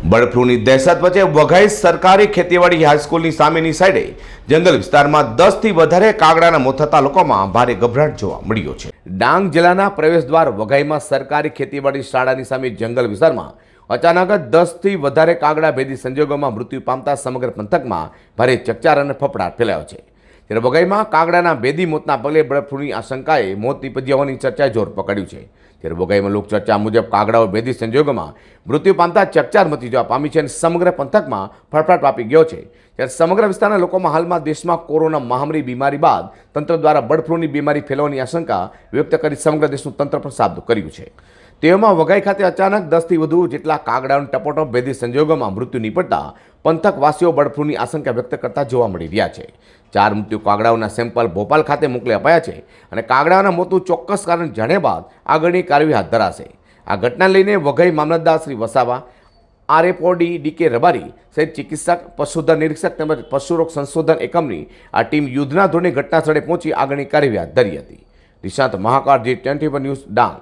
Bird ફ્લૂની દહેશત વચ્ચે વઘાઈ સરકારી ખેતીવાડી હાઈસ્કૂલની સામેની સાઈડે જંગલ વિસ્તારમાં દસથી વધારે કાગડાના મોત થતા લોકોમાં ભારે ગભરાટ જોવા મળ્યો છે. ડાંગ જિલ્લાના પ્રવેશદ્વાર વઘાઈમાં સરકારી ખેતીવાડી શાળાની સામે જંગલ વિસ્તારમાં અચાનક જ દસથી વધારે કાગડા ભેદી સંજોગોમાં મૃત્યુ પામતા સમગ્ર પંથકમાં ભારે ચકચાર અને ફફડાટ ફેલાયો છે. ત્યારે બગાઈમાં કાગડાના બેદી મોતના પગલે બળફૂની આશંકાએ મોત હોવાની ચર્ચાએ જોર પકડ્યું છે. ત્યારે બગાઈમાં લોકચર્ચા મુજબ કાગડાઓ બેદી સંજોગોમાં મૃત્યુ પામતા ચકચાર મચી જવા પામી છે અને સમગ્ર પંથકમાં ફળફળાટ વાપી ગયો છે. ત્યારે સમગ્ર વિસ્તારના લોકોમાં હાલમાં દેશમાં કોરોના મહામારી બીમારી બાદ તંત્ર દ્વારા બર્ડ બીમારી ફેલાવાની આશંકા વ્યક્ત કરી સમગ્ર દેશનું તંત્ર પણ સાબદું કર્યું છે. તેવામાં વઘાઈ ખાતે અચાનક દસથી વધુ જેટલા કાગડાનું ટપોટો ભેદી સંજોગોમાં મૃત્યુ નીપજતા પંથકવાસીઓ બર્ડફ્લૂની આશંકા વ્યક્ત કરતા જોવા મળી રહ્યા છે. ચાર મૃત્યુ કાગડાઓના સેમ્પલ ભોપાલ ખાતે મોકલી અપાયા છે અને કાગડાઓના મોતનું ચોક્કસ કારણ જાણ્યા બાદ આગળની કાર્યવાહી હાથ ધરાશે. આ ઘટના લઈને વઘઈ મામલતદાર Shri Vasava RFO D DK Rabari સહિત ચિકિત્સક, પશુધન નિરીક્ષક તેમજ પશુરોગ સંશોધન એકમની આ ટીમ યુદ્ધના ધોરણે ઘટના સ્થળે પહોંચી આગળની કાર્યવાહી હાથ ધરી હતી. નિશાંત મહાકાળ જે ટ્વેન્ટી ન્યૂઝ ડાંગ.